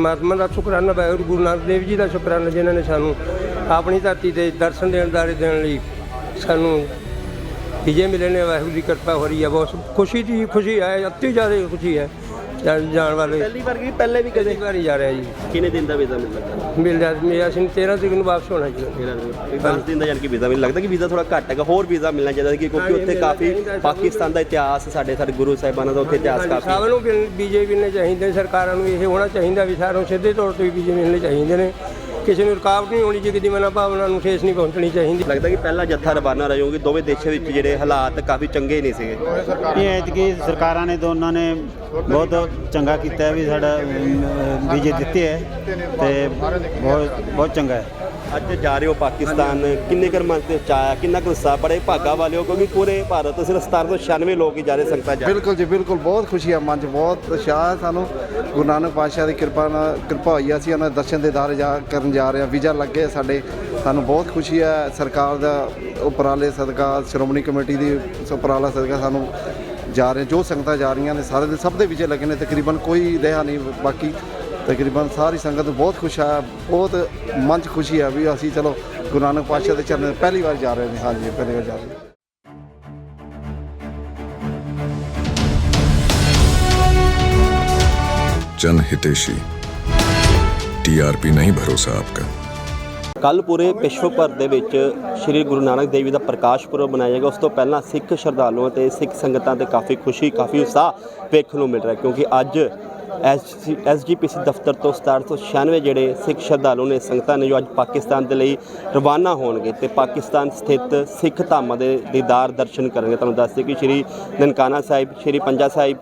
ਪਰਮਾਤਮਾ ਦਾ ਸ਼ੁਕਰਾਨਾ ਵਾਹਿਗੁਰੂ ਗੁਰੂ ਨਾਨਕ ਦੇਵ ਜੀ ਦਾ ਸ਼ੁਕਰਾਨਾ ਜਿਨ੍ਹਾਂ ਨੇ ਸਾਨੂੰ ਆਪਣੀ ਧਰਤੀ ਤੇ ਦਰਸ਼ਨ ਦੇਣ ਦਾਰੇ ਦੇਣ ਲਈ ਸਾਨੂੰ ਵਿਜੇ ਮਿਲੇ ਨੇ ਵਾਹਿਗੁਰੂ ਦੀ ਕਿਰਪਾ ਹੋ ਰਹੀ ਹੈ ਬਹੁਤ ਖੁਸ਼ੀ ਦੀ ਖੁਸ਼ੀ ਹੈ ਅਤੀ ਜ਼ਿਆਦਾ ਖੁਸ਼ੀ ਹੈ ਜਾਣ ਵਾਲੇ। ਪਹਿਲੀ ਵਾਰ ਕੀ ਪਹਿਲੇ ਵੀ ਕਦੇ? ਵਾਰੀ ਜਾ ਰਿਹਾ ਜੀ। ਕਿੰਨੇ ਦਿਨ ਦਾ ਵੀਜ਼ਾ ਮਿਲ ਲੱਗਾ ਮਿਲ ਜਾ ਮੇਰਾ ਅਸੀਂ 13 ਤਰੀਕ ਨੂੰ ਵਾਪਸ ਹੋਣਾ ਜੀ। 10 ਦਿਨ ਦਾ ਯਾਨੀ ਕਿ ਵੀਜ਼ਾ ਮੈਨੂੰ ਲੱਗਦਾ ਕਿ ਵੀਜ਼ਾ ਥੋੜਾ ਘੱਟ ਹੈਗਾ ਹੋਰ ਵੀਜ਼ਾ ਮਿਲਣਾ ਚਾਹੀਦਾ ਸੀ ਕਿਉਂਕਿ ਉੱਥੇ ਕਾਫੀ ਪਾਕਿਸਤਾਨ ਦਾ ਇਤਿਹਾਸ ਸਾਡੇ ਸਾਡੇ ਗੁਰੂ ਸਾਹਿਬਾਨਾਂ ਦਾ ਉੱਥੇ ਇਤਿਹਾਸ ਕਾਫੀ ਸਭ ਨੂੰ ਬੀਜੇਪੀ ਨੇ ਚਾਹੀਦੇ ਸਰਕਾਰਾਂ ਨੂੰ ਇਹ ਹੋਣਾ ਚਾਹੀਦਾ ਵੀ ਸਾਰਿਆਂ ਨੂੰ ਸਿੱਧੇ ਤੌਰ ਤੇ ਬੀਜੇ ਮਿਲਣੇ ਚਾਹੀਦੇ ਨੇ। ਕਿਸੇ ਨੂੰ ਰੁਕਾਵਟ ਨਹੀਂ ਹੋਣੀ ਚਾਹੀਦੀ ਮਨਾਂ ਭਾਵਨਾ ਨੂੰ ਠੇਸ ਨਹੀਂ ਪਹੁੰਚਣੀ ਚਾਹੀਦੀ। ਲੱਗਦਾ ਕਿ ਪਹਿਲਾ ਜੱਥਾ ਰਵਾਨਾ ਰਿਹਾ ਕਿਉਂਕਿ ਦੋਵੇਂ ਦੇਸ਼ਾਂ ਵਿੱਚ ਜਿਹੜੇ ਹਾਲਾਤ ਕਾਫੀ ਚੰਗੇ ਨਹੀਂ ਸੀਗੇ। ਇਹ ਐਤਕੀ ਸਰਕਾਰਾਂ ਨੇ ਦੋਨਾਂ ਨੇ ਬਹੁਤ ਚੰਗਾ ਕੀਤਾ ਵੀ ਸਾਡਾ ਵਿਜੇ ਦਿੱਤੇ ਹੈ ਤੇ ਬਹੁਤ ਬਹੁਤ ਚੰਗਾ ਹੈ। ਅੱਜ ਜਾ ਰਹੇ ਹੋ ਪਾਕਿਸਤਾਨ। ਕਿੰਨੇ ਕਰ ਮਨ ਤੇ ਚਾਇਆ ਕਿੰਨਾ ਕੁ ਉਤਸ਼ਾਹ ਬੜੇ ਭਾਗਾ ਵਾਲੇ ਹੋ ਕਿਉਂਕਿ ਪੂਰੇ ਭਾਰਤ ਤੋਂ ਸਿਰਫ 1796 ਲੋਕ ਹੀ ਜਾ ਰਹੇ ਸੰਗਤਾਂ ਜਾ ਬਿਲਕੁਲ ਜੀ ਬਿਲਕੁਲ। ਬਹੁਤ ਖੁਸ਼ੀ ਆ ਮਨ 'ਚ ਬਹੁਤ ਉਤਸ਼ਾਹ ਹੈ ਸਾਨੂੰ। ਗੁਰੂ ਨਾਨਕ ਪਾਤਸ਼ਾਹ ਦੀ ਕਿਰਪਾ ਨਾਲ ਕਿਰਪਾ ਹੋਈ ਆ, ਅਸੀਂ ਉਹਨਾਂ ਦੇ ਦਰਸ਼ਨ ਦੇ ਦੇਦਾਰ ਜਾ ਕਰਨ ਜਾ ਰਹੇ ਹਾਂ। ਵੀਜ਼ਾ ਲੱਗੇ ਸਾਡੇ। ਸਾਨੂੰ ਬਹੁਤ ਖੁਸ਼ੀ ਹੈ ਸਰਕਾਰ ਦਾ ਉਪਰਾਲੇ ਸਦਕਾ ਸ਼੍ਰੋਮਣੀ ਕਮੇਟੀ ਦੀ ਉਪਰਾਲਾ ਸਦਕਾ ਸਾਨੂੰ ਜਾ ਰਹੇ ਜੋ ਸੰਗਤਾਂ ਜਾ ਰਹੀਆਂ ਨੇ ਸਾਰੇ ਦੇ ਸਭ ਦੇ ਵਿਜੇ ਲੱਗੇ ਨੇ ਤਕਰੀਬਨ ਕੋਈ ਰਿਹਾ ਨਹੀਂ ਬਾਕੀ। ਤਕਰੀਬਨ ਸਾਰੀ ਸੰਗਤ ਬਹੁਤ ਖੁਸ਼ ਆ ਬਹੁਤ ਮਨ 'ਚ ਖੁਸ਼ੀ ਆ ਵੀ ਅਸੀਂ ਚਲੋ ਗੁਰੂ ਪਾਤਸ਼ਾਹ ਦੇ ਚਰਨਾਂ ਪਹਿਲੀ ਵਾਰ ਜਾ ਰਹੇ ਨੇ ਹਾਂਜੀ ਪਹਿਲੀ ਵਾਰ ਜਾ ਰਹੇ ਜਨ ਹਿਤੇਸ਼ੀ টিআরপি ਨਹੀਂ ਭਰੋਸਾ ਆਪਕਾ। ਕੱਲ ਪੂਰੇ ਵਿਸ਼ਵ ਭਰ ਦੇ ਵਿੱਚ ਸ੍ਰੀ ਗੁਰੂ ਨਾਨਕ ਦੇਵ ਜੀ ਦਾ ਪ੍ਰਕਾਸ਼ ਪੁਰਬ ਮਨਾਇਆ ਜਾਏਗਾ। ਉਸ ਤੋਂ ਪਹਿਲਾਂ ਸਿੱਖ ਸ਼ਰਧਾਲੂਆਂ ਤੇ ਸਿੱਖ ਸੰਗਤਾਂ ਤੇ ਕਾਫੀ ਖੁਸ਼ੀ ਕਾਫੀ ਉਤਸ਼ਾਹ ਵੇਖਣ ਨੂੰ ਮਿਲ ਰਿਹਾ ਕਿਉਂਕਿ ਅੱਜ ਐਸਜੀਪੀਸੀ ਦਫ਼ਤਰ ਤੋਂ 1796 ਜਿਹੜੇ ਸਿੱਖ ਸ਼ਰਧਾਲੂ ਨੇ ਸੰਗਤਾਂ ਨੇ ਜੋ ਅੱਜ ਪਾਕਿਸਤਾਨ ਦੇ ਲਈ ਰਵਾਨਾ ਹੋਣਗੇ ਤੇ ਪਾਕਿਸਤਾਨ ਸਥਿਤ ਸਿੱਖ ਧਾਮਾਂ ਦੇ ਦੀਦਾਰ ਦਰਸ਼ਨ ਕਰਨਗੇ। ਤੁਹਾਨੂੰ ਦੱਸ ਦਈਏ ਕਿ ਸ੍ਰੀ ਨਨਕਾਣਾ ਸਾਹਿਬ, ਸ੍ਰੀ ਪੰਜਾ ਸਾਹਿਬ,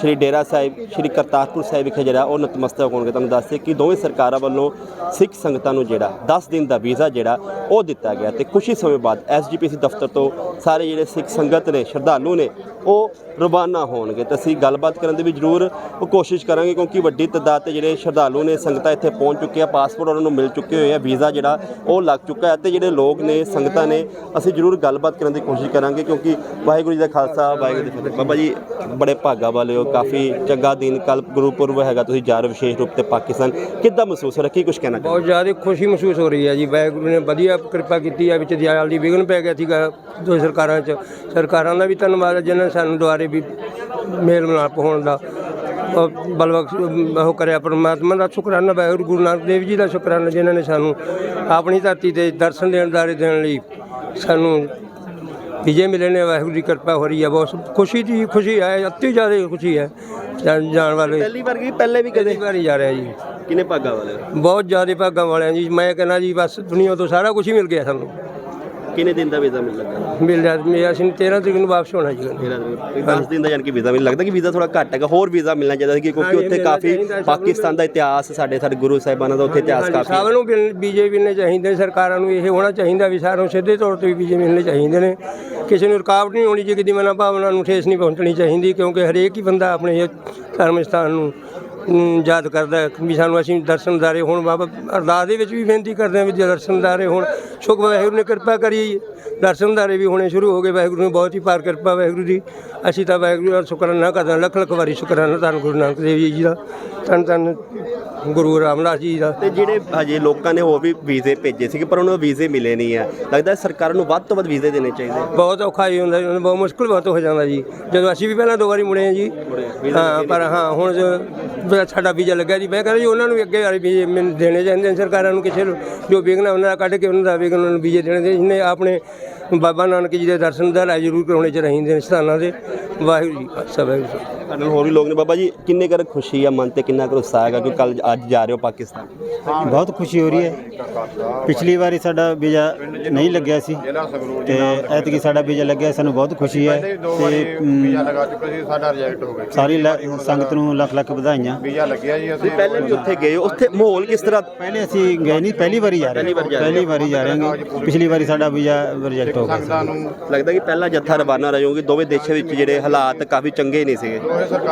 ਸ਼੍ਰੀ ਡੇਰਾ ਸਾਹਿਬ, ਸ਼੍ਰੀ ਕਰਤਾਰਪੁਰ ਸਾਹਿਬ ਵਿਖੇ ਜਿਹੜਾ ਉਹ ਨਤਮਸਤਕ ਹੋਣਗੇ। ਤੁਹਾਨੂੰ ਦੱਸਦੇ ਕਿ ਦੋਵੇਂ ਸਰਕਾਰਾਂ ਵੱਲੋਂ ਸਿੱਖ ਸੰਗਤਾਂ ਨੂੰ ਜਿਹੜਾ 10 ਦਿਨ ਦਾ ਵੀਜ਼ਾ ਜਿਹੜਾ ਉਹ ਦਿੱਤਾ ਗਿਆ ਤੇ ਕੁਝ ਹੀ ਸਮੇਂ ਬਾਅਦ ਐਸਜੀਪੀਸੀ ਦਫ਼ਤਰ ਤੋਂ ਸਾਰੇ ਜਿਹੜੇ ਸਿੱਖ ਸੰਗਤ ਨੇ, ਸ਼ਰਧਾਲੂ ਨੇ ਉਹ ਰਵਾਨਾ ਹੋਣਗੇ। ਤਾਂ ਅਸੀਂ ਗੱਲਬਾਤ ਕਰਨ ਦੀ ਵੀ ਜ਼ਰੂਰ ਕੋਸ਼ਿਸ਼ ਕਰਾਂਗੇ ਕਿਉਂਕਿ ਵੱਡੀ ਤਾਦਾਦ ਤੇ ਜਿਹੜੇ ਸ਼ਰਧਾਲੂ ਨੇ ਸੰਗਤਾਂ ਇੱਥੇ ਪਹੁੰਚ ਚੁੱਕੇ ਆ ਪਾਸਪੋਰਟ ਉਹਨਾਂ ਨੂੰ ਮਿਲ ਚੁੱਕੇ ਹੋਏ ਆ, ਵੀਜ਼ਾ ਜਿਹੜਾ ਉਹ ਲੱਗ ਚੁੱਕਾ ਹੈ ਤੇ ਜਿਹੜੇ ਲੋਕ ਨੇ, ਸੰਗਤਾਂ ਨੇ, ਅਸੀਂ ਜ਼ਰੂਰ ਗੱਲਬਾਤ ਕਰਨ ਦੀ ਕੋਸ਼ਿਸ਼ ਕਰਾਂਗੇ ਕਿਉਂਕਿ ਵਾਹਿਗੁਰੂ ਜੀ ਦਾ ਖਾਲਸਾ, ਵਾਹਿਗੁਰੂ ਜੀ ਦੀ ਫਤਿਹ। ਬਾਬਾ ਜੀ, ਬੜੇ ਭਾਗਾ ਵਾਲੇ ਹੋ, ਕਾਫੀ ਚੰਗਾ ਦਿਨ ਕੱਲ ਗੁਰਪੁਰਬ ਹੈਗਾ, ਤੁਸੀਂ ਜਾ ਰਹੇ ਹੋ ਵਿਸ਼ੇਸ਼ ਰੂਪ ਤੇ ਪਾਕਿਸਤਾਨ। ਕਿੱਦਾਂ ਮਹਿਸੂਸ ਹੋ ਰਿਹਾ? ਕੀ ਕੁਝ ਕਹਿਣਾ ਬਹੁਤ ਜ਼ਿਆਦਾ ਖੁਸ਼ੀ ਮਹਿਸੂਸ ਹੋ ਰਹੀ ਹੈ ਜੀ। ਵਾਹਿਗੁਰੂ ਨੇ ਵਧੀਆ ਕਿਰਪਾ ਕੀਤੀ ਹੈ ਵਿੱਚ ਦਿਆਲ ਦੀ ਵਿਘਨ ਪੈ ਗਿਆ ਸੀਗਾ ਦੋ ਸਰਕਾਰਾਂ 'ਚ। ਸਰਕਾਰਾਂ ਦਾ ਵੀ ਧੰਨਵਾਦ ਹੈ, ਜਿਨ੍ਹਾਂ ਸਾਨੂੰ ਦੁਆਰੇ ਵੀ ਮੇਲ ਮਿਲਾਪ ਹੋਣ ਦਾ ਬਲਵਕ ਉਹ ਕਰਿਆ ਪਰਮਾਤਮਾ ਦਾ ਸ਼ੁਕਰਾਨਾ ਵਾਹਿਗੁਰੂ ਗੁਰੂ ਨਾਨਕ ਦੇਵ ਜੀ ਦਾ ਸ਼ੁਕਰਾਨਾ ਜਿਨ੍ਹਾਂ ਨੇ ਸਾਨੂੰ ਆਪਣੀ ਧਰਤੀ ਤੇ ਦਰਸ਼ਨ ਦੇਣ ਦਾਰੇ ਦੇਣ ਲਈ ਸਾਨੂੰ ਵਿਜੇ ਮਿਲੇ ਨੇ ਵਾਹਿਗੁਰੂ ਦੀ ਕਿਰਪਾ ਹੋ ਰਹੀ ਹੈ ਬਹੁਤ ਖੁਸ਼ੀ ਦੀ ਖੁਸ਼ੀ ਹੈ ਅਤੀ ਜ਼ਿਆਦਾ ਖੁਸ਼ੀ ਹੈ ਜਾਣ ਵਾਲੇ। ਪਹਿਲੀ ਵਾਰ ਕੀ ਪਹਿਲੇ ਵੀ ਕਈ ਵਾਰੀ ਜਾ ਰਿਹਾ ਜੀ। ਕਿੰਨੇ ਭਾਗਾ ਵਾਲੇ? ਬਹੁਤ ਜ਼ਿਆਦਾ ਭਾਗਾਂ ਵਾਲਿਆਂ ਜੀ ਮੈਂ ਕਹਿੰਦਾ ਜੀ ਬਸ ਦੁਨੀਆ ਤੋਂ ਸਾਰਾ ਕੁਝ ਹੀ ਮਿਲ ਗਿਆ ਸਾਨੂੰ। ਕਿੰਨੇ ਦਿਨ ਦਾ ਵੀਜ਼ਾ ਮਿਲ ਲੱਗਾ? ਮਿਲ ਜਾ ਮੇਰਾ ਅਸੀਂ 13 ਤਰੀਕ ਨੂੰ ਵਾਪਸ ਹੋਣਾ ਜੀ। 10 ਦਿਨ ਦਾ ਯਾਨੀ ਕਿ ਵੀਜ਼ਾ ਮੈਨੂੰ ਲੱਗਦਾ ਕਿ ਵੀਜ਼ਾ ਥੋੜਾ ਘੱਟ ਹੈਗਾ ਹੋਰ ਵੀਜ਼ਾ ਮਿਲਣਾ ਚਾਹੀਦਾ ਸੀ ਕਿਉਂਕਿ ਉੱਥੇ ਕਾਫੀ ਪਾਕਿਸਤਾਨ ਦਾ ਇਤਿਹਾਸ ਸਾਡੇ ਸਾਡੇ ਗੁਰੂ ਸਾਹਿਬਾਨਾਂ ਦਾ ਉੱਥੇ ਇਤਿਹਾਸ ਕਾਫੀ ਸਭ ਨੂੰ ਬੀਜੇਪੀ ਨੇ ਚਾਹੀਦੇ ਸਰਕਾਰਾਂ ਨੂੰ ਇਹ ਹੋਣਾ ਚਾਹੀਦਾ ਵੀ ਸਾਰਿਆਂ ਨੂੰ ਸਿੱਧੇ ਤੌਰ ਤੇ ਬੀਜੇ ਮਿਲਣੇ ਚਾਹੀਦੇ ਨੇ। ਕਿਸੇ ਨੂੰ ਰੁਕਾਵਟ ਨਹੀਂ ਹੋਣੀ ਚਾਹੀਦੀ ਮਨਾਂ ਭਾਵਨਾ ਨੂੰ ਠੇਸ ਨਹੀਂ ਪਹੁੰਚਣੀ ਚਾਹੀਦੀ ਕਿਉਂਕਿ ਹਰੇਕ ਹੀ ਬੰਦਾ ਆਪਣੇ ਧਰਮ ਸਥਾਨ ਨੂੰ ਅਮ, ਯਾਦ ਕਰਦਾ ਵੀ ਸਾਨੂੰ ਅਸੀਂ ਦਰਸ਼ਨਦਾਰੇ ਹੁਣ ਬਾਬਾ ਅਰਦਾਸ ਦੇ ਵਿੱਚ ਵੀ ਬੇਨਤੀ ਕਰਦੇ ਹਾਂ ਵੀ ਜੇ ਦਰਸ਼ਨਦਾਰੇ ਹੁਣ ਸ਼ੁਕਰ ਵਾਹਿਗੁਰੂ ਨੇ ਕਿਰਪਾ ਕਰੀ ਦਰਸ਼ਨਦਾਰੇ ਵੀ ਹੋਣੇ ਸ਼ੁਰੂ ਹੋ ਗਏ ਵਾਹਿਗੁਰੂ ਨੇ ਬਹੁਤ ਹੀ ਪਾਰ ਕਿਰਪਾ ਵਾਹਿਗੁਰੂ ਦੀ ਅਸੀਂ ਤਾਂ ਵਾਹਿਗੁਰੂ ਦਾ ਸ਼ੁਕਰਾਨਾ ਕਰਦੇ ਹਾਂ ਲੱਖ ਲੱਖ ਵਾਰੀ ਸ਼ੁਕਰਾਨਾ ਧੰਨ ਗੁਰੂ ਨਾਨਕ ਦੇਵ ਜੀ ਦਾ ਧੰਨ ਧੰਨ ਗੁਰੂ ਰਾਮਦਾਸ ਜੀ ਦਾ। ਤੇ ਜਿਹੜੇ ਹਜੇ ਲੋਕਾਂ ਨੇ ਹੋਰ ਵੀ ਵੀਜ਼ੇ ਭੇਜੇ ਸੀਗੇ ਪਰ ਉਹਨਾਂ ਨੂੰ ਵੀਜ਼ੇ ਮਿਲੇ ਨਹੀਂ ਆ। ਲੱਗਦਾ ਸਰਕਾਰ ਨੂੰ ਵੱਧ ਤੋਂ ਵੱਧ ਵੀਜ਼ੇ ਦੇਣੇ ਚਾਹੀਦੇ ਬਹੁਤ ਔਖਾ ਹੀ ਹੁੰਦਾ ਬਹੁਤ ਮੁਸ਼ਕਲ ਬਹੁਤ ਹੋ ਜਾਂਦਾ ਜੀ। ਜਦੋਂ ਅਸੀਂ ਵੀ ਪਹਿਲਾਂ ਦੋ ਵਾਰੀ ਮੁੜੇ ਹਾਂ ਜੀ ਹਾਂ ਪਰ ਹਾਂ ਹੁਣ ਸਾਡਾ ਵੀਜ਼ਾ ਲੱਗਿਆ ਜੀ। ਮੈਂ ਕਹਿੰਦਾ ਜੀ, ਉਹਨਾਂ ਨੂੰ ਵੀ ਅੱਗੇ ਵਾਲੇ ਵੀਜ਼ੇ ਮੈਨੂੰ ਦੇਣੇ ਚਾਹੀਦੇ ਨੇ। ਸਰਕਾਰਾਂ ਨੂੰ ਕਿਸੇ ਨੂੰ ਜੋ ਵਿਘਨ ਉਹਨਾਂ ਦਾ ਕੱਢ ਕੇ ਉਹਨਾਂ ਦਾ ਵਿਘਨ ਉਹਨਾਂ ਨੂੰ ਵੀਜ਼ੇ ਦੇਣੇ ਚਾਹੀਦੇ ਜਿਹਨੇ ਆਪਣੇ ਬਾਬਾ ਨਾਨਕ ਜੀ ਦੇ ਦਰਸ਼ਨ ਦਾ ਰਾਜ ਜ਼ਰੂਰ ਕਰਾਉਣੇ ਚਾਹੀਦੇ ਨੇ ਸਥਾਨਾਂ ਦੇ। ਵਾਹਿਗੁਰੂ ਜੀ ਕਾ ਖਾਲਸਾ ਵਾਹਿਗੁਰੂ ਜੀ ਕੀ ਫਤਿਹ। ਸਾਡੇ ਨਾਲ ਹੋਰ ਵੀ ਲੋਕ ਨੇ। ਬਾਬਾ ਜੀ ਕਿੰਨੇ ਕਰ ਖੁਸ਼ੀ ਆ ਮਨ ਤੇ ਕਿੰਨਾ ਕਰ ਉਤਸ਼ਾਹ ਹੈਗਾ ਕਿ ਕੱਲ ਅੱਜ ਜਾ ਰਹੇ ਹੋ ਪਾਕਿਸਤਾਨ? ਬਹੁਤ ਖੁਸ਼ੀ ਹੋ ਰਹੀ ਹੈ। ਪਿਛਲੀ ਵਾਰੀ ਸਾਡਾ ਵੀਜ਼ਾ ਨਹੀਂ ਲੱਗਿਆ ਸੀ ਤੇ ਐਤਕੀ ਸਾਡਾ ਵੀਜ਼ਾ ਲੱਗਿਆ ਸਾਨੂੰ ਬਹੁਤ ਖੁਸ਼ੀ ਹੈ ਤੇ ਵੀਜ਼ਾ ਲਗਾ ਚੁੱਕੇ ਸੀ ਸਾਡਾ ਰਿਜੈਕਟ ਹੋ ਗਿਆ। ਸਾਰੀ ਲ- ਸੰਗਤ ਨੂੰ ਲੱਖ ਲੱਖ ਵਧਾਈਆਂ। ਵੀਜ਼ਾ ਲੱਗਿਆ ਜੀ ਅਸੀਂ। ਪਹਿਲੇ ਵੀ ਉੱਥੇ ਗਏ ਹੋ, ਉੱਥੇ ਮਾਹੌਲ ਕਿਸ ਤਰ੍ਹਾਂ? ਪਹਿਲੇ ਅਸੀਂ ਗਏ ਨਹੀਂ ਪਹਿਲੀ ਵਾਰੀ ਜਾ ਰਹੇ ਹਾਂ ਪਹਿਲੀ ਵਾਰੀ ਜਾ ਰਹੇ ਹਾਂ ਪਿਛਲੀ ਵਾਰੀ ਸਾਡਾ ਵੀਜ਼ਾ ਰਿਜੈਕਟ ਹੋ ਗਿਆ ਸੀ। ਸੰਗਤਾਂ ਨੂੰ ਲੱਗਦਾ ਕਿ ਪਹਿਲਾ ਜੱਥਾ ਰਵਾਨਾ ਰਿਹਾ ਕਿਉਂਕਿ ਦੋਵੇਂ ਦੇਸ਼ਾਂ ਵਿੱਚ ਜਿਹੜੇ ਹਾਲਾਤ ਕਾਫੀ ਚੰਗੇ ਨਹੀਂ ਸੀਗੇ।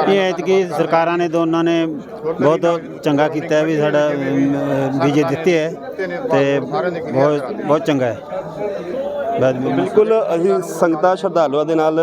ਇਹ ਐਤਕੀ ਸਰਕਾਰਾਂ ਨੇ ਦੋਨਾਂ ਨੇ ਬਹੁਤ ਚੰਗਾ ਕੀਤਾ ਹੈ ਵੀ ਸਾਡਾ ਵੀਜ਼ੇ ਦਿੱਤੇ ਹੈ ਤੇ ਬਹੁਤ ਬਹੁਤ ਚੰਗਾ ਹੈ। ਬਿਲਕੁਲ ਅਸੀਂ ਸੰਗਤਾਂ ਸ਼ਰਧਾਲੂਆਂ ਦੇ ਨਾਲ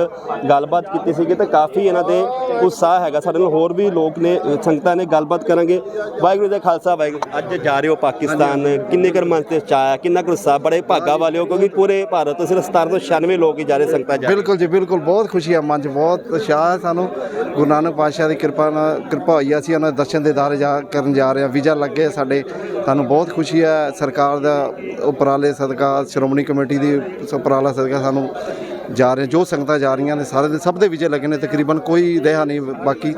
ਗੱਲਬਾਤ ਕੀਤੀ ਸੀਗੀ ਤਾਂ ਕਾਫੀ ਇਹਨਾਂ ਦੇ ਉਤਸ਼ਾਹ ਹੈਗਾ। ਸਾਡੇ ਨਾਲ ਹੋਰ ਵੀ ਲੋਕ ਨੇ ਸੰਗਤਾਂ ਨੇ ਗੱਲਬਾਤ ਕਰਾਂਗੇ। ਵਾਹਿਗੁਰੂ ਦਾ ਖਾਲਸਾ ਵਾਹਿਗੁਰੂ ਅੱਜ ਜਾ ਰਹੇ ਹੋ ਪਾਕਿਸਤਾਨ। ਕਿੰਨੇ ਕਰ ਮਨ ਤੇ ਚਾਇਆ ਕਿੰਨਾ ਕੁ ਉਤਸ਼ਾਹ ਬੜੇ ਭਾਗਾ ਵਾਲੇ ਹੋ ਕਿਉਂਕਿ ਪੂਰੇ ਭਾਰਤ ਤੋਂ ਸਿਰਫ 17 ਤੋਂ 96 ਲੋਕ ਹੀ ਜਾ ਰਹੇ ਸੰਗਤਾਂ ਜਾ ਬਿਲਕੁਲ ਜੀ ਬਿਲਕੁਲ। ਬਹੁਤ ਖੁਸ਼ੀ ਆ ਮਨ 'ਚ ਬਹੁਤ ਉਤਸ਼ਾਹ ਹੈ ਸਾਨੂੰ। ਗੁਰੂ ਨਾਨਕ ਪਾਤਸ਼ਾਹ ਦੀ ਕਿਰਪਾ ਨਾਲ ਕਿਰਪਾ ਹੋਈ ਆ, ਅਸੀਂ ਉਹਨਾਂ ਦੇ ਦਰਸ਼ਨ ਦੇ ਦੇਦਾਰ ਜਾ ਕਰਨ ਜਾ ਰਹੇ ਹਾਂ। ਵੀਜ਼ਾ ਲੱਗੇ ਸਾਡੇ ਸਾਨੂੰ ਬਹੁਤ ਖੁਸ਼ੀ ਹੈ ਸਰਕਾਰ ਦਾ ਉਪਰਾਲੇ ਸਦਕਾ ਸ਼੍ਰੋਮਣੀ ਕਮੇਟੀ ਦੀ ਉਪਰਾਲਾ ਸਦਕਾ ਸਾਨੂੰ ਜਾ ਰਹੇ ਜੋ ਸੰਗਤਾਂ ਜਾ ਰਹੀਆਂ ਨੇ ਸਾਰੇ ਦੇ ਸਭ ਦੇ ਵੀਜ਼ੇ ਲੱਗੇ ਨੇ ਤਕਰੀਬਨ ਕੋਈ ਰਿਹਾ ਨਹੀਂ ਬਾਕੀ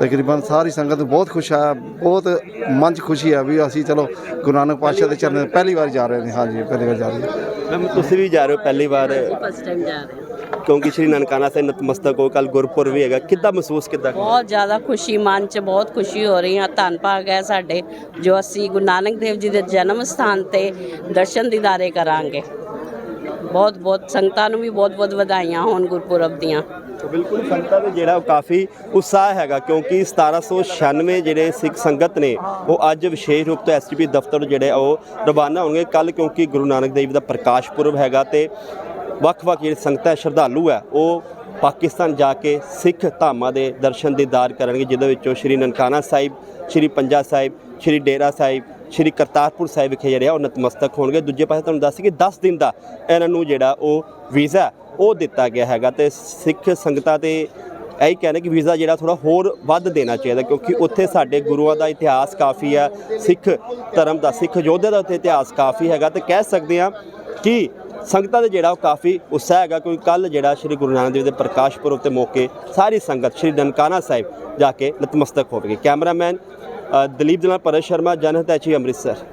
ਤਕਰੀਬਨ ਸਾਰੀ ਸੰਗਤ ਬਹੁਤ ਖੁਸ਼ ਆ ਬਹੁਤ ਮਨ 'ਚ ਖੁਸ਼ੀ ਆ ਵੀ ਅਸੀਂ ਚਲੋ ਗੁਰੂ ਨਾਨਕ ਪਾਤਸ਼ਾਹ ਦੇ ਚਰਨਾਂ ਪਹਿਲੀ ਵਾਰ ਜਾ ਰਹੇ ਨੇ ਹਾਂਜੀ ਪਹਿਲੀ ਵਾਰ ਜਾ ਰਹੇ ਹਾਂ। ਮੈਮ ਤੁਸੀਂ ਵੀ ਜਾ ਰਹੇ ਹੋ ਪਹਿਲੀ ਵਾਰ? ਫਸਟ ਟਾਈਮ ਜਾ ਰਹੇ ਹਾਂ। ਕਿਉਂਕਿ ਸ਼੍ਰੀ ਨਨਕਾਣਾ ਸਾਹਿਬ ਨਤਮਸਤਕ ਹੋ ਕੱਲ ਗੁਰਪੁਰਬ ਵੀ ਹੈਗਾ। ਕਿੱਦਾਂ ਮਹਿਸੂਸ ਕਿੱਦਾਂ ਬਹੁਤ ਜ਼ਿਆਦਾ ਖੁਸ਼ੀ ਮਨ 'ਚ ਬਹੁਤ ਖੁਸ਼ੀ ਹੋ ਰਹੀ ਹੈ ਧੰਨ ਭਾਗ ਹੈ ਸਾਡੇ ਜੋ ਅਸੀਂ ਗੁਰੂ ਨਾਨਕ ਦੇਵ ਜੀ ਦੇ ਜਨਮ ਸਥਾਨ ਤੇ ਦਰਸ਼ਨ ਦੀਦਾਰੇ ਕਰਾਂਗੇ। ਬਹੁਤ ਬਹੁਤ ਸੰਗਤਾਂ ਨੂੰ ਵੀ ਬਹੁਤ ਬਹੁਤ ਵਧਾਈਆਂ ਹੋਣ ਗੁਰਪੁਰਬ ਦੀਆਂ। ਬਿਲਕੁਲ ਸੰਗਤਾਂ ਦੇ ਜਿਹੜਾ ਕਾਫੀ ਉਤਸ਼ਾਹ ਹੈਗਾ ਕਿਉਂਕਿ 1796 ਜਿਹੜੇ ਸਿੱਖ ਸੰਗਤ ਨੇ ਉਹ ਅੱਜ ਵਿਸ਼ੇਸ਼ ਰੂਪ ਤੋਂ ਐਸਟੀਪੀ ਦਫ਼ਤਰ ਜਿਹੜੇ ਆ ਉਹ ਰਵਾਨਾ ਹੋਣਗੇ। ਕੱਲ ਕਿਉਂਕਿ ਗੁਰੂ ਨਾਨਕ ਦੇਵ ਦਾ ਪ੍ਰਕਾਸ਼ ਪੁਰਬ ਹੈਗਾ ਤੇ ਵੱਖ-ਵੱਖ ਜਿਹੜੇ ਸੰਗਤਾਂ ਸ਼ਰਧਾਲੂ ਹੈ, ਉਹ ਪਾਕਿਸਤਾਨ ਜਾ ਕੇ ਸਿੱਖ ਧਾਮਾਂ ਦੇ ਦਰਸ਼ਨ ਦੀਦਾਰ ਕਰਨਗੇ, ਜਿਹਦੇ ਵਿੱਚੋਂ ਸ਼੍ਰੀ ਨਨਕਾਣਾ ਸਾਹਿਬ, ਸ਼੍ਰੀ ਪੰਜਾ ਸਾਹਿਬ, ਸ਼੍ਰੀ ਡੇਰਾ ਸਾਹਿਬ, ਸ਼੍ਰੀ ਕਰਤਾਰਪੁਰ ਸਾਹਿਬ ਵਿਖੇ ਜਿਹੜੇ ਆ, ਉਹ ਨਤਮਸਤਕ ਹੋਣਗੇ। ਦੂਜੇ ਪਾਸੇ ਤੁਹਾਨੂੰ ਦੱਸ ਕਿ 10 ਦਿਨ ਦਾ ਇਹਨਾਂ ਨੂੰ ਜਿਹੜਾ ਉਹ ਵੀਜ਼ਾ ਉਹ ਦਿੱਤਾ ਗਿਆ ਹੈਗਾ ਤੇ ਸਿੱਖ ਸੰਗਤਾਂ ਤੇ ਇਹੀ ਕਹਿੰਦੇ ਕਿ ਵੀਜ਼ਾ ਜਿਹੜਾ ਥੋੜਾ ਹੋਰ ਵੱਧ ਦੇਣਾ ਚਾਹੀਦਾ, ਕਿਉਂਕਿ ਉੱਥੇ ਸਾਡੇ ਗੁਰੂਆਂ ਦਾ ਇਤਿਹਾਸ ਕਾਫੀ ਆ ਸਿੱਖ ਧਰਮ ਦਾ, ਸਿੱਖ ਯੋਧੇ ਦਾ ਉੱਥੇ ਇਤਿਹਾਸ ਕਾਫੀ ਹੈਗਾ ਤੇ ਕਹਿ ਸਕਦੇ ਆ ਕਿ ਸੰਗਤਾਂ ਦੇ ਜਿਹੜਾ ਉਹ ਕਾਫੀ ਉਤਸ਼ਾਹ ਹੈਗਾ, ਕਿਉਂਕਿ ਕੱਲ ਜਿਹੜਾ ਸ੍ਰੀ ਗੁਰੂ ਨਾਨਕ ਦੇਵ ਦੇ ਪ੍ਰਕਾਸ਼ ਪੁਰਬ ਤੇ ਮੌਕੇ ਸਾਰੀ ਸੰਗਤ ਸ੍ਰੀ ਨਨਕਾਣਾ ਸਾਹਿਬ ਜਾ ਕੇ ਨਤਮਸਤਕ ਹੋਵੇਗੀ। ਕੈਮਰਾਮੈਨ ਦਲੀਪ ਦੇ ਨਾਲ ਪਰਸ ਸ਼ਰਮਾ ਜਨ ਐਚੀ ਅੰਮ੍ਰਿਤਸਰ।